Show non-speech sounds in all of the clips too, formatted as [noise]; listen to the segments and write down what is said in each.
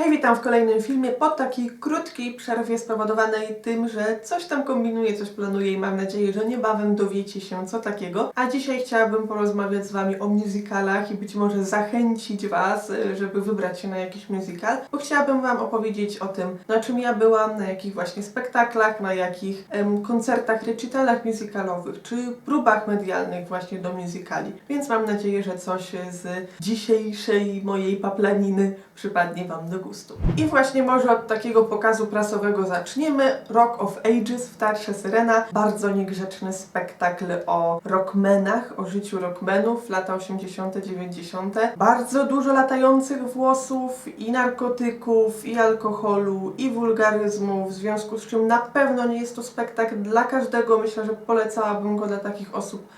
Hej, witam w kolejnym filmie po takiej krótkiej przerwie spowodowanej tym, że coś tam kombinuję, coś planuję i mam nadzieję, że niebawem dowiecie się co takiego. A dzisiaj chciałabym porozmawiać z Wami o musicalach i być może zachęcić Was, y, żeby wybrać się na jakiś musical, bo chciałabym Wam opowiedzieć o tym, na czym ja byłam, na jakich właśnie spektaklach, na jakich em, koncertach, recitalach musicalowych, czy próbach medialnych właśnie do musicali. Więc mam nadzieję, że coś z dzisiejszej mojej paplaniny przypadnie Wam do gustu. I właśnie może od takiego pokazu prasowego zaczniemy. Rock of Ages w Teatrze Syrena. Bardzo niegrzeczny spektakl o rockmenach, o życiu rockmenów, lata 80., 90. Bardzo dużo latających włosów i narkotyków, i alkoholu, i wulgaryzmów, w związku z czym na pewno nie jest to spektakl dla każdego. Myślę, że polecałabym go dla takich osób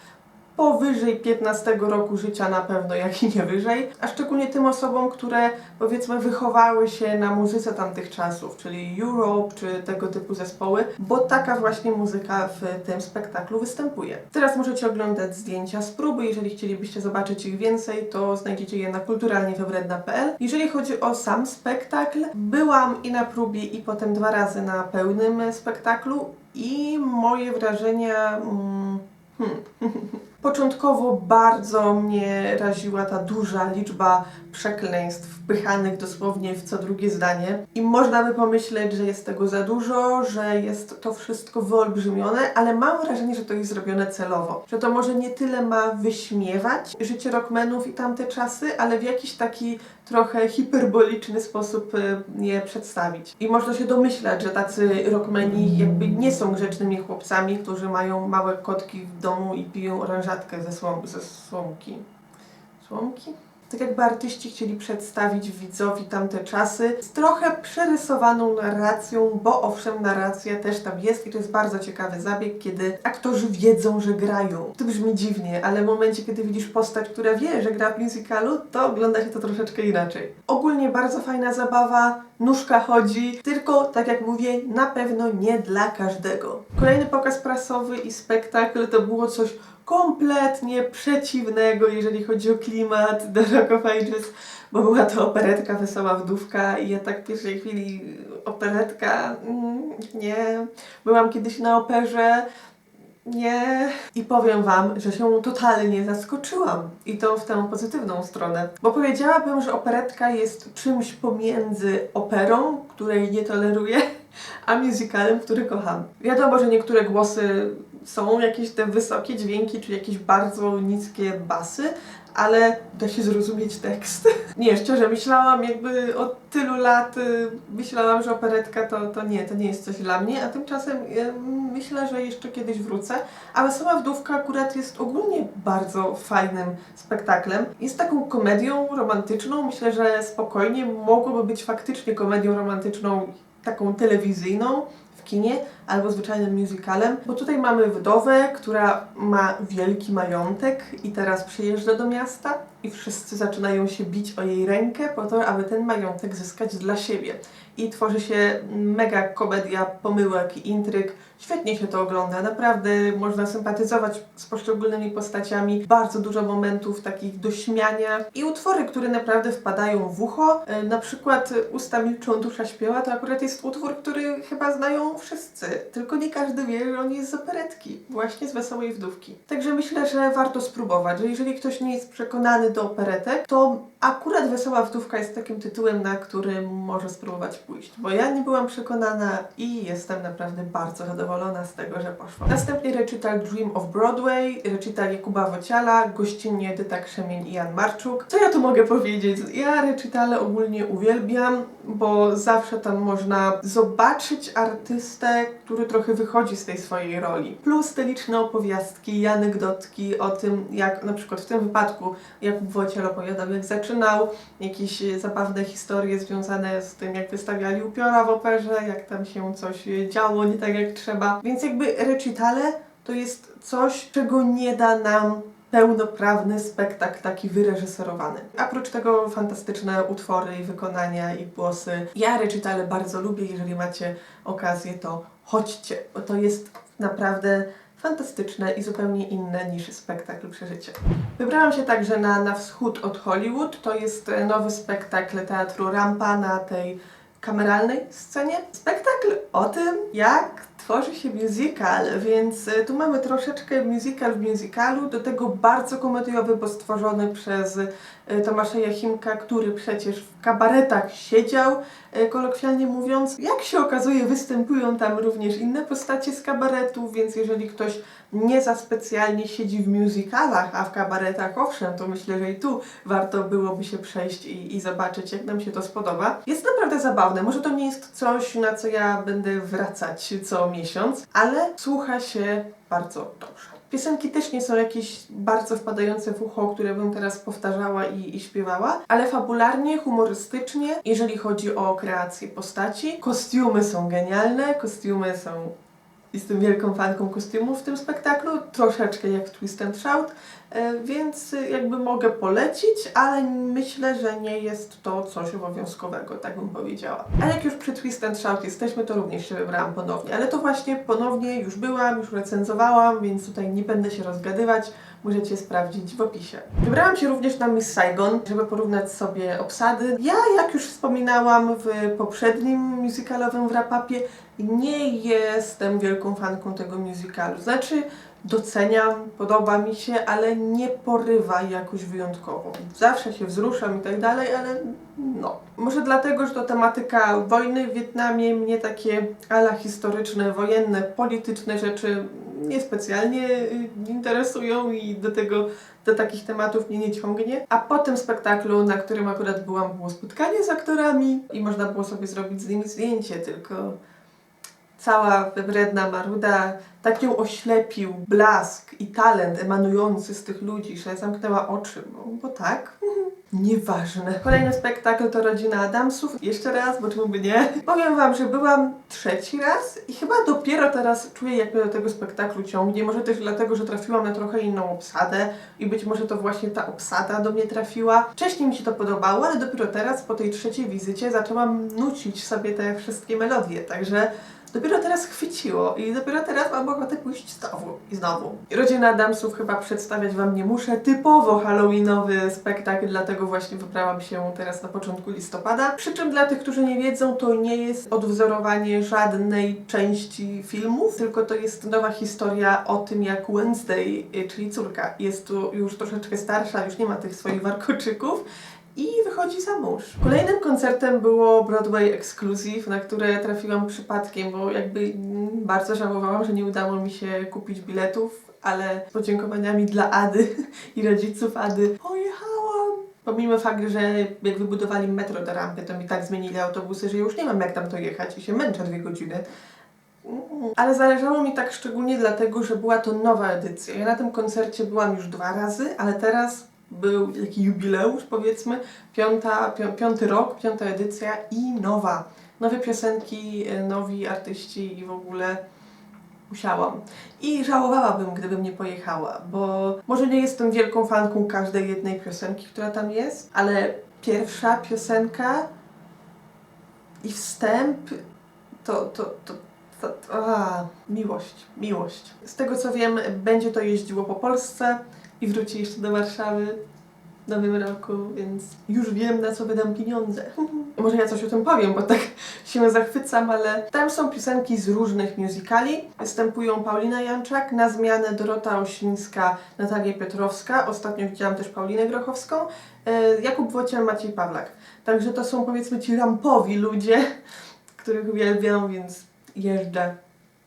powyżej 15 roku życia na pewno, jak i nie wyżej, a szczególnie tym osobom, które powiedzmy wychowały się na muzyce tamtych czasów, czyli Europe czy tego typu zespoły, bo taka właśnie muzyka w tym spektaklu występuje. Teraz możecie oglądać zdjęcia z próby, jeżeli chcielibyście zobaczyć ich więcej, to znajdziecie je na kulturalniewybredna.pl. Jeżeli chodzi o sam spektakl, byłam i na próbie i potem dwa razy na pełnym spektaklu i moje wrażenia... Mm, hmm. [laughs] Początkowo bardzo mnie raziła ta duża liczba przekleństw wpychanych dosłownie w co drugie zdanie. I można by pomyśleć, że jest tego za dużo, że jest to wszystko wyolbrzymione, ale mam wrażenie, że to jest zrobione celowo. Że to może nie tyle ma wyśmiewać życie rockmenów i tamte czasy, ale w jakiś taki trochę hiperboliczny sposób y, je przedstawić. I można się domyślać, że tacy rockmeni jakby nie są grzecznymi chłopcami, którzy mają małe kotki w domu i piją oranżatkę ze, słom, ze słomki. Słomki? Tak jakby artyści chcieli przedstawić widzowi tamte czasy z trochę przerysowaną narracją, bo owszem, narracja też tam jest i to jest bardzo ciekawy zabieg, kiedy aktorzy wiedzą, że grają. To brzmi dziwnie, ale w momencie, kiedy widzisz postać, która wie, że gra w musicalu, to ogląda się to troszeczkę inaczej. Ogólnie bardzo fajna zabawa, nóżka chodzi, tylko tak jak mówię, na pewno nie dla każdego. Kolejny pokaz prasowy i spektakl to było coś kompletnie przeciwnego, jeżeli chodzi o klimat do Rock of Ages, bo była to operetka Wesoła Wdówka i ja tak w pierwszej chwili operetka, mm, nie. Byłam kiedyś na operze, nie. I powiem Wam, że się totalnie zaskoczyłam. I to w tę pozytywną stronę. Bo powiedziałabym, że operetka jest czymś pomiędzy operą, której nie toleruję, a musicalem, który kocham. Wiadomo, że niektóre głosy są jakieś te wysokie dźwięki, czy jakieś bardzo niskie basy, ale da się zrozumieć tekst. [laughs] Nie, szczerze, myślałam jakby od tylu lat, y, myślałam, że operetka to, to nie, to nie jest coś dla mnie, a tymczasem y, myślę, że jeszcze kiedyś wrócę. A Wesoła Wdówka akurat jest ogólnie bardzo fajnym spektaklem. Jest taką komedią romantyczną, myślę, że spokojnie mogłoby być faktycznie komedią romantyczną, taką telewizyjną, w kinie albo zwyczajnym musicalem, bo tutaj mamy wdowę, która ma wielki majątek i teraz przyjeżdża do miasta i wszyscy zaczynają się bić o jej rękę po to, aby ten majątek zyskać dla siebie. I tworzy się mega komedia pomyłek i intryg. Świetnie się to ogląda, naprawdę można sympatyzować z poszczególnymi postaciami. Bardzo dużo momentów takich do śmiania i utwory, które naprawdę wpadają w ucho. E, Na przykład Usta milczą, dusza śpiewa to akurat jest utwór, który chyba znają wszyscy, tylko nie każdy wie, że on jest z operetki, właśnie z Wesołej Wdówki. Także myślę, że warto spróbować, że jeżeli ktoś nie jest przekonany do operetek, to akurat Wesoła Wdówka jest takim tytułem, na który może spróbować pójść, bo ja nie byłam przekonana i jestem naprawdę bardzo zadowolona z tego, że poszło. Następnie recital Dream of Broadway, recital Jakuba Wociala, gościnnie Edyta Krzemień i Jan Marczuk. Co ja tu mogę powiedzieć? Ja recitale ogólnie uwielbiam, bo zawsze tam można zobaczyć artystę, który trochę wychodzi z tej swojej roli. Plus te liczne opowiastki i anegdotki o tym, jak na przykład w tym wypadku Jakub Wociel opowiadał, jak zaczynał, jakieś zabawne historie związane z tym, jak wystawiali upiora w operze, jak tam się coś działo nie tak jak trzeba. Więc jakby recitale to jest coś, czego nie da nam pełnoprawny spektakl, taki wyreżyserowany. Oprócz tego fantastyczne utwory i wykonania i głosy. Ja recitale bardzo lubię, jeżeli macie okazję, to chodźcie, bo to jest naprawdę fantastyczne i zupełnie inne niż spektakl Przeżycie. Wybrałam się także na Na Wschód od Hollywood. To jest e, nowy spektakl teatru Rampa na tej kameralnej scenie. Spektakl o tym, jak tworzy się musical, więc e, tu mamy troszeczkę musical w musicalu, do tego bardzo komediowy, bo stworzony przez e, Tomasza Jachimka, który przecież w kabaretach siedział, e, kolokwialnie mówiąc. Jak się okazuje, występują tam również inne postacie z kabaretu, więc jeżeli ktoś nie za specjalnie siedzi w musicalach, a w kabaretach owszem, to myślę, że i tu warto byłoby się przejść i, i zobaczyć, jak nam się to spodoba. Jest naprawdę zabawne. Może to nie jest coś, na co ja będę wracać co miesiąc, ale słucha się bardzo dobrze. Piosenki też nie są jakieś bardzo wpadające w ucho, które bym teraz powtarzała i, i śpiewała, ale fabularnie, humorystycznie, jeżeli chodzi o kreację postaci. Kostiumy są genialne, kostiumy są Jestem wielką fanką kostiumów w tym spektaklu, troszeczkę jak w Twist and Shout, więc e, jakby mogę polecić, ale myślę, że nie jest to coś obowiązkowego, tak bym powiedziała. A jak już przy Twist and Shout jesteśmy, to również się wybrałam ponownie, ale to właśnie ponownie już byłam, już recenzowałam, więc tutaj nie będę się rozgadywać, możecie sprawdzić w opisie. Wybrałam się również na Miss Saigon, żeby porównać sobie obsady. Ja, jak już wspominałam w poprzednim musicalowym wrapapie, nie jestem wielką fanką tego musicalu. Znaczy, doceniam, podoba mi się, ale nie porywa jakoś wyjątkowo. Zawsze się wzruszam i tak dalej, ale no. Może dlatego, że to tematyka wojny w Wietnamie mnie takie ala historyczne, wojenne, polityczne rzeczy niespecjalnie y, interesują i do tego do takich tematów mnie nie ciągnie. A po tym spektaklu, na którym akurat byłam, było spotkanie z aktorami i można było sobie zrobić z nimi zdjęcie, tylko cała wybredna maruda tak ją oślepił blask i talent emanujący z tych ludzi, że zamknęła oczy, bo, bo tak. Nieważne. Kolejny spektakl to Rodzina Adamsów. Jeszcze raz, bo czemu by nie? Powiem Wam, że byłam trzeci raz i chyba dopiero teraz czuję, jak mnie do tego spektaklu ciągnie. Może też dlatego, że trafiłam na trochę inną obsadę i być może to właśnie ta obsada do mnie trafiła. Wcześniej mi się to podobało, ale dopiero teraz, po tej trzeciej wizycie, zaczęłam nucić sobie te wszystkie melodie, także dopiero teraz chwyciło i dopiero teraz mam ochotę pójść znowu i znowu. Rodzina Adamsów chyba przedstawiać Wam nie muszę. Typowo halloweenowy spektakl, dlatego właśnie wybrałam się teraz na początku listopada. Przy czym dla tych, którzy nie wiedzą, to nie jest odwzorowanie żadnej części filmów, tylko to jest nowa historia o tym, jak Wednesday, czyli córka, jest tu już troszeczkę starsza, już nie ma tych swoich warkoczyków, i wychodzi za mąż. Kolejnym koncertem było Broadway Exclusive, na które trafiłam przypadkiem, bo jakby bardzo żałowałam, że nie udało mi się kupić biletów, ale z podziękowaniami dla Ady [laughs] i rodziców Ady pojechałam. Pomimo faktu, że jak wybudowali metro do rampy, to mi tak zmienili autobusy, że już nie mam jak tam to jechać i się męczę dwie godziny. Mm, Ale zależało mi tak szczególnie dlatego, że była to nowa edycja. Ja na tym koncercie byłam już dwa razy, ale teraz był taki jubileusz, powiedzmy, piąta, pią, piąty rok, piąta edycja i nowa. Nowe piosenki, e, nowi artyści i w ogóle musiałam. I żałowałabym, gdybym nie pojechała, bo może nie jestem wielką fanką każdej jednej piosenki, która tam jest, ale pierwsza piosenka i wstęp to, to, to, to, to a, miłość, miłość. Z tego co wiem, będzie to jeździło po Polsce i wróci jeszcze do Warszawy w nowym roku, więc już wiem na co wydam pieniądze. [laughs] Może ja coś o tym powiem, bo tak się zachwycam, ale tam są piosenki z różnych musicali. Występują Paulina Janczak, na zmianę Dorota Osińska, Natalia Piotrowska, ostatnio widziałam też Paulinę Grochowską, e, Jakub Wociel, Maciej Pawlak. Także to są powiedzmy ci rampowi ludzie, [laughs] których uwielbiam, więc jeżdżę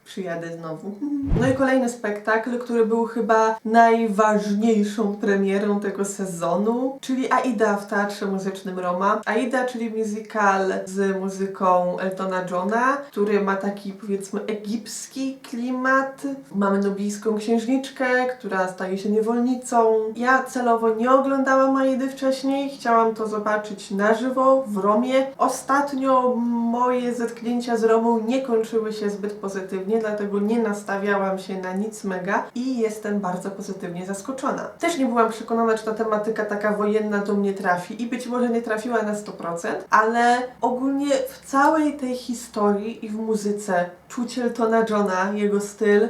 przyjadę znowu. [laughs] No i kolejny spektakl, który był chyba najważniejszą premierą tego sezonu, czyli Aida w Teatrze Muzycznym Roma. Aida, czyli musical z muzyką Eltona Johna, który ma taki powiedzmy egipski klimat. Mamy nubijską księżniczkę, która staje się niewolnicą. Ja celowo nie oglądałam Aidy wcześniej, chciałam to zobaczyć na żywo w Romie. Ostatnio moje zetknięcia z Romą nie kończyły się zbyt pozytywnie, dlatego nie nastawiałam się na nic mega i jestem bardzo pozytywnie zaskoczona. Też nie byłam przekonana, czy ta tematyka taka wojenna do mnie trafi i być może nie trafiła na 100%, ale ogólnie w całej tej historii i w muzyce czuć Eltona Johna, jego styl,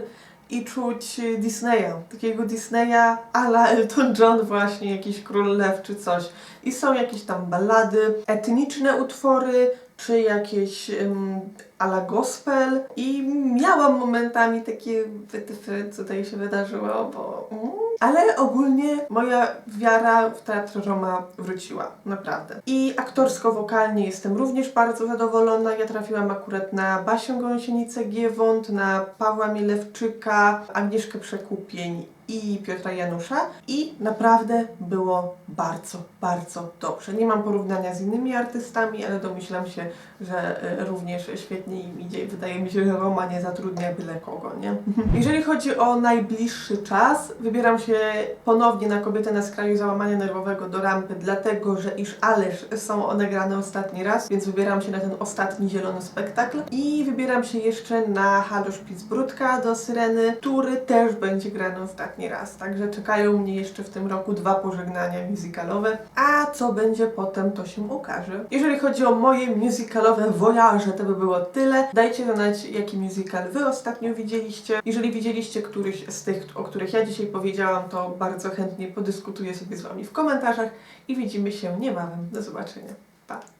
i czuć Disneya, takiego Disneya ala Elton John właśnie, jakiś Król Lew czy coś. I są jakieś tam ballady, etniczne utwory, czy jakieś um, ala gospel i miałam momentami takie wytyfy, co tutaj się wydarzyło, bo... Mm. Ale ogólnie moja wiara w Teatr Roma wróciła, naprawdę. I aktorsko-wokalnie jestem również bardzo zadowolona. Ja trafiłam akurat na Basię Gąsienicę-Giewont, na Pawła Milewczyka, Agnieszkę Przekupień i Piotra Janusza i naprawdę było bardzo, bardzo dobrze. Nie mam porównania z innymi artystami, ale domyślam się, że e, również świetnie im idzie i wydaje mi się, że Roma nie zatrudnia byle kogo, nie? Jeżeli chodzi o najbliższy czas, wybieram się ponownie na Kobietę na skraju załamania nerwowego do rampy, dlatego, że iż Ależ są one grane ostatni raz, więc wybieram się na ten ostatni zielony spektakl i wybieram się jeszcze na Halo Spitsbrudka do Syreny, który też będzie grany ostatni raz, także czekają mnie jeszcze w tym roku dwa pożegnania musicalowe, a co będzie potem, to się ukaże. Jeżeli chodzi o moje musicalowe voyage, to by było tyle. Dajcie znać, jaki musical wy ostatnio widzieliście. Jeżeli widzieliście któryś z tych, o których ja dzisiaj powiedziałam, to bardzo chętnie podyskutuję sobie z wami w komentarzach i widzimy się niebawem. Do zobaczenia. Pa!